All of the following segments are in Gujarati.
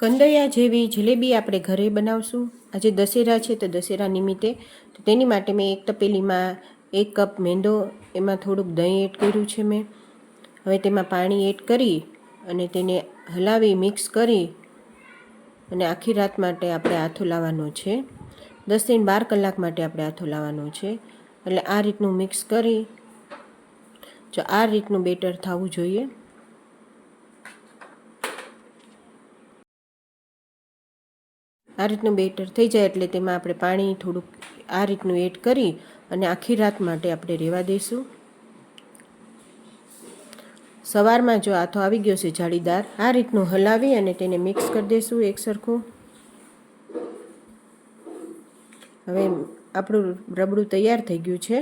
કંદૈયા જેવી જલેબી આપણે ઘરે બનાવશું. આજે દશેરા છે તો દશેરા નિમિત્તે તો તેની માટે મેં એક તપેલીમાં એક કપ મેંદો, એમાં થોડુંક દહીં એડ કર્યું છે મેં. હવે તેમાં પાણી એડ કરી અને તેને હલાવી મિક્સ કરી અને આખી રાત માટે આપણે આથો લાવવાનો છે. દસથી બાર કલાક માટે આપણે આથો લાવવાનો છે. એટલે આ રીતનું મિક્સ કરી જો આ રીતનું બેટર થવું જોઈએ. આ રીતનું બેટર થઈ જાય એટલે તેમાં આપણે પાણી થોડુંક આ રીતનું એડ કરી અને આખી રાત માટે આપણે રહેવા દઈશું. સવારમાં જો આથો આવી ગયો છે જાળીદાર, આ રીતનું હલાવી અને તેને મિક્સ કરી દઈશું એક સરખું. હવે આપણું રબડું તૈયાર થઈ ગયું છે.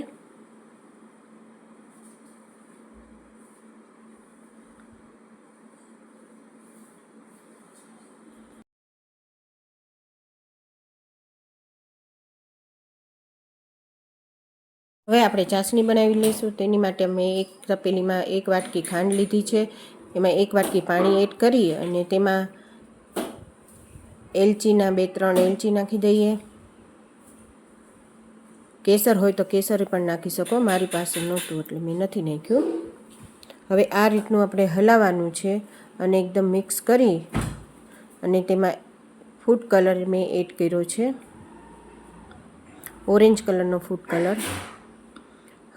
હવે આપણે ચાસણી બનાવી લઈશું. તેની માટે અમે એક તપેલીમાં એક વાટકી ખાંડ લીધી છે. એમાં એક વાટકી પાણી એડ કરી અને તેમાં એલચીના બે ત્રણ એલચી નાખી દઈએ. કેસર હોય તો કેસર પણ નાખી શકો. મારી પાસે નહોતું એટલે મેં નથી નાખ્યું. હવે આ રીતનું આપણે હલાવવાનું છે અને એકદમ મિક્સ કરી અને તેમાં ફૂડ કલર મેં એડ કર્યો છે. ઓરેન્જ કલરનો ફૂડ કલર.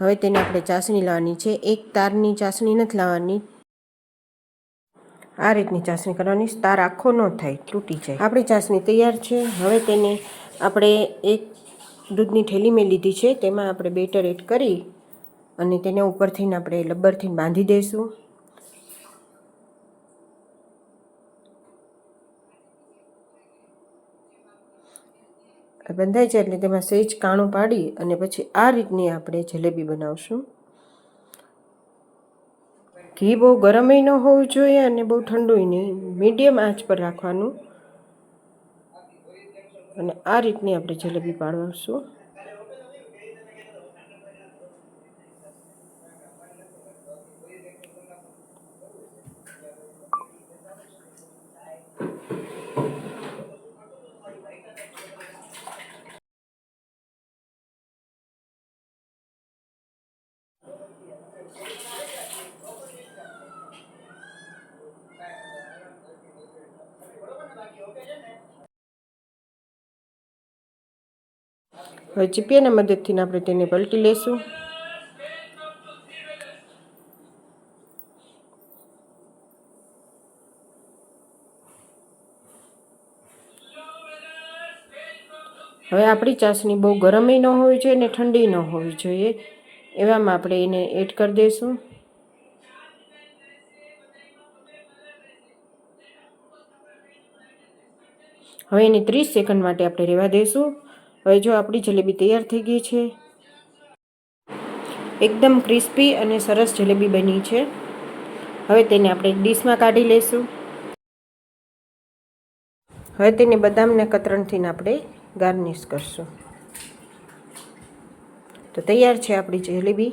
હવે તેને આપણે ચાસણી લાવવાની છે. એક તારની ચાસણી નથી લાવવાની. આ રીતની ચાસણી કરવાની. તાર આખો ન થાય, તૂટી જાય. આપણી ચાસણી તૈયાર છે. હવે તેને આપણે એક દૂધની થેલી મેં લીધી છે. તેમાં આપણે બેટર એડ કરી અને તેને ઉપરથી આપણે લબ્બરથી બાંધી દઈશું બંધાય જાય એટલે તેમાં સહેજ કાણું પાડી અને પછી આ રીતની આપણે જલેબી બનાવશું. ઘી બહુ ગરમય ન હોવું જોઈએ અને બહુ ઠંડુય નહીં. મીડિયમ આંચ પર રાખવાનું. અને આ રીતની આપણે જલેબી પાડવાશું. હવે ચીપિયાના મદદથી આપણે તેને પલટી લેશું. હવે આપણી ચાસણી બહુ ગરમય ન હોવી જોઈએ અને ઠંડી ન હોવી જોઈએ. એવામાં આપણે એને એડ કરી દઈશું. હવે એને ત્રીસ સેકન્ડ માટે આપણે રહેવા દઈશું. હવે જો આપણી જલેબી તૈયાર થઈ ગઈ છે. એકદમ ક્રિસ્પી અને સરસ જલેબી બની છે. હવે તેને આપણે ડીશમાં કાઢી લઈશું. હવે તેને બદામને કતરણથી આપણે ગાર્નિશ કરશું. તો તૈયાર છે આપણી જલેબી.